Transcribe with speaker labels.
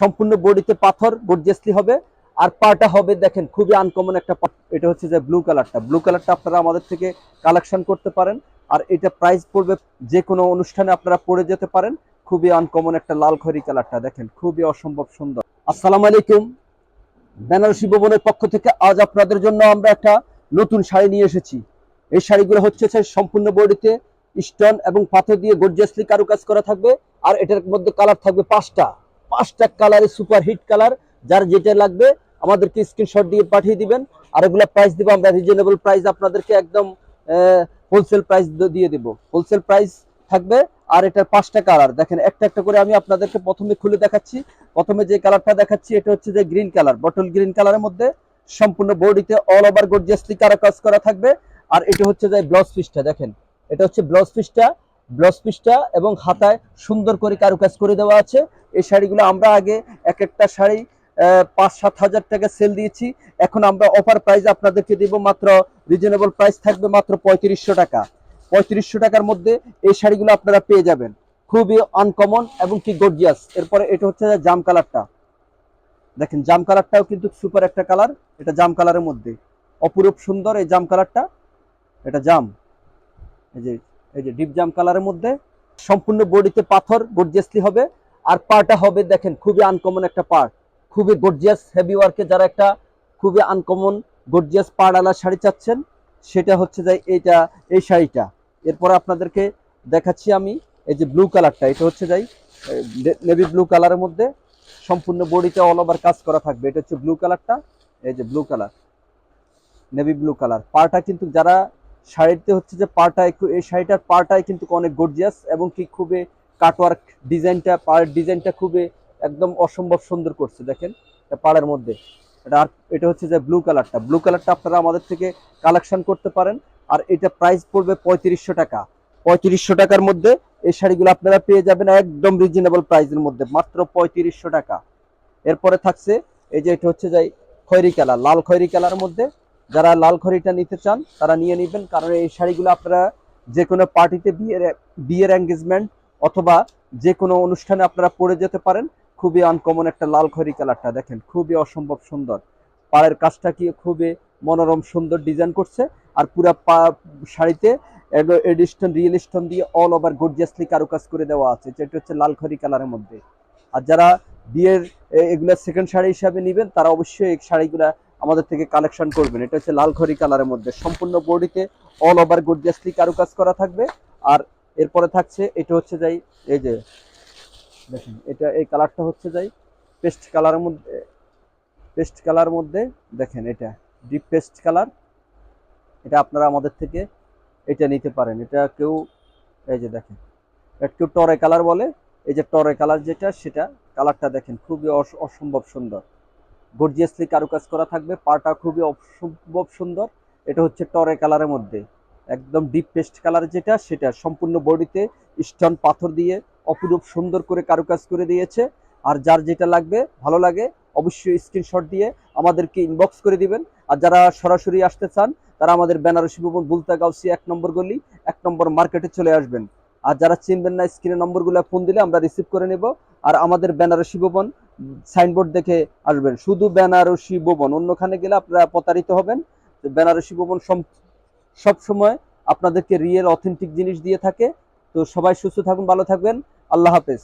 Speaker 1: সম্পূর্ণ বডিতে পাথর গর্জিয়াসলি হবে। আর পাটা হবে, দেখেন, খুবই আনকমন একটা এটা হচ্ছে যে ব্লু কালারটা ব্লু কালারটা আপনারা আমাদের থেকে কালেকশন করতে পারেন। আর এটা প্রাইস পড়বে যে কোনো অনুষ্ঠানে আপনারা পরে যেতে পারেন। খুবই আনকমন একটা লাল খয়রি কালারটা দেখেন, খুবই অসম্ভব সুন্দর। আসসালামু আলাইকুম। বেনারসি ভবনের পক্ষ থেকে আজ আপনাদের জন্য আমরা একটা নতুন শাড়ি নিয়ে এসেছি। এই শাড়িগুলো হচ্ছে সম্পূর্ণ বডিতে স্টোন এবং পাথর দিয়ে গর্জিয়াসলি কারুকাজ করা থাকবে। আর এটার মধ্যে কালার থাকবে পাঁচটা। পাঁচটা কালারে সুপার হিট কালার, যার যেটা লাগবে আমাদেরকে স্ক্রিনশট দিয়ে পাঠিয়ে দিবেন। আর এগুলো প্রাইস দিব, আমরা রিজনেবল প্রাইস আপনাদেরকে একদম হোলসেল প্রাইস দিয়ে দেব। হোলসেল প্রাইস থাকবে, আর এটার পাঁচটা কালার। দেখেন, একটা একটা করে আমি আপনাদেরকে প্রথমে খুলে দেখাচ্ছি। প্রথমে যে কালারটা দেখাচ্ছি, এটা হচ্ছে যে গ্রিন কালার বটল গ্রিন কালারের মধ্যে সম্পূর্ণ বডিতে অল ওভার গর্জিয়াসলি কাজ করা থাকবে। আর এটা হচ্ছে যে ব্লাউজ পিসটা দেখেন। এটা হচ্ছে ব্লাউজ পিসটা ব্লাউজ পিসটা এবং হাতায় সুন্দর করে কারুকাজ করে দেওয়া আছে। এই শাড়িগুলো আমরা আগে এক একটা শাড়ি পাঁচ, সাত হাজার টাকা সেল দিয়েছি। এখন আমরা অফার প্রাইস আপনাদেরকে দিব মাত্র রিজনেবল প্রাইস থাকবে মাত্র পঁয়ত্রিশশো টাকা। পঁয়ত্রিশশো টাকার মধ্যে এই শাড়িগুলো আপনারা পেয়ে যাবেন। খুবই আনকমন এবং কি গর্জিয়াস এরপরে এটা হচ্ছে জাম কালারটা। দেখেন, জাম কালারটাও কিন্তু সুপার একটা কালার। এটা জাম কালারের মধ্যে। অপরূপ সুন্দর এই জাম কালারটা। এটা জাম। এই যে এই যে ডিপ জাম কালারের মধ্যে সম্পূর্ণ বডিতে পাথর গর্জিয়াসলি হবে। আর পাটা হবে দেখেন খুবই আনকমন একটা পার্ট খুবই গর্জিয়াস হেভি ওয়ার্কে যারা একটা খুবই আনকমন গর্জিয়াস পাড়ালা শাড়ি চাচ্ছেন, সেটা হচ্ছে যে এইটা, এই শাড়িটা। এরপর আপনাদেরকে দেখাচ্ছি আমি এই যে ব্লু কালারটা এটা হচ্ছে যাই নেভি ব্লু কালারের মধ্যে সম্পূর্ণ বডিতে অল ওভার কাজ করা থাকবে। এটা হচ্ছে ব্লু কালারটা এই যে blue colour navy blue colour পাটা কিন্তু যারা শাড়িতে হচ্ছে যে পাটা একটু- এই শাড়িটার পাটাই কিন্তু অনেক গর্জিয়াস এবং কি খুবই কাটওয়ার্ক ডিজাইনটা পাড়ের ডিজাইনটা খুবই একদম অসম্ভব সুন্দর করছে, দেখেন পাড়ের মধ্যে। এটা আর, এটা হচ্ছে যে ব্লু কালারটা ব্লু কালারটা আপনারা আমাদের থেকে কালেকশন করতে পারেন। আর এটা প্রাইস পড়বে পঁয়ত্রিশশো টাকা। পঁয়ত্রিশশো টাকার মধ্যে এই শাড়িগুলো আপনারা পেয়ে যাবেন একদম রিজনেবল প্রাইসের মধ্যে, মাত্র পঁয়ত্রিশশো টাকা। এরপরে থাকছে, এই যে এটা হচ্ছে যে খয়রি কালার লাল খয়রি কালার মধ্যে যারা লাল খড়িটা নিতে চান, তারা নিয়ে নেবেন। কারণ এই শাড়িগুলো আপনারা যে কোনো পার্টিতে বিয়ের বিয়ের এঙ্গেজমেন্ট অথবা যে কোনো অনুষ্ঠানে আপনারা পরে যেতে পারেন। খুবই আনকমন একটা লাল খড়ি কালারটা, দেখেন। খুবই অসম্ভব সুন্দর। পাড়ের কাজটা কি খুবই মনোরম, সুন্দর ডিজাইন করছে। আর পুরা পা, শাড়িতে এডিস্টন রিয়েল স্টোন দিয়ে অল ওভার গর্জিয়াসলি কারুকাজ করে দেওয়া আছে। যেটা হচ্ছে লাল খড়ি কালারের মধ্যে। আর যারা বিয়ের এগুলা সেকেন্ড শাড়ি হিসাবে নেবেন, তারা অবশ্যই এই শাড়িগুলা আমাদের থেকে কালেকশন করবেন। এটা হচ্ছে লাল খড়ি কালারের মধ্যে। সম্পূর্ণ বডিতে অল ওভার গর্জিয়াসলি কারুকাজ করা থাকবে। আর এরপরে থাকছে, এটা হচ্ছে যাই, এই যে, দেখেন, এটা এই কালারটা হচ্ছে যাই পেস্ট কালারের মধ্যে পেস্ট কালার মধ্যে, দেখেন এটা ডিপ পেস্ট কালার এটা আপনারা আমাদের থেকে এটা নিতে পারেন। এটা কেউ, এই যে দেখেন, এটা কেউ টরে কালার বলে, এই যে টরে কালার যেটা, সেটা কালারটা দেখেন, খুবই অস- অসম্ভব সুন্দর। গর্জিয়াসলি কারুকাজ করা থাকবে। পাটা খুবই অসম্ভব সুন্দর। এটা হচ্ছে টরে কালারের মধ্যে। একদম ডিপ পেস্ট কালার যেটা, সেটা সম্পূর্ণ বডিতে স্টোন পাথর দিয়ে অপরূপ সুন্দর করে কারুকাজ করে দিয়েছে। আর যার যেটা লাগবে, ভালো লাগে, অবশ্যই স্ক্রিনশট দিয়ে আমাদেরকে ইনবক্স করে দিবেন। আর যারা সরাসরি আসতে চান, তারা আমাদের বেনারসি ভবন বুলতা গাউসি এক নম্বর গলি, এক নম্বর মার্কেটে চলে আসবেন। আর যারা চিনবেন না স্ক্রিনে নম্বরগুলো ফোন দিলে আমরা রিসিভ করে নেব। আর আমাদের বেনারসি ভবন সাইনবোর্ড দেখে আসবেন। শুধু বেনারসি ভবন, অন্যখানে গেলে আপনারা প্রতারিত হবেন। বেনারসি ভবন সব সময় আপনাদেরকে রিয়েল অথেন্টিক জিনিস দিয়ে থাকে। তো সবাই সুস্থ থাকুন, ভালো থাকবেন। আল্লাহ হাফেজ।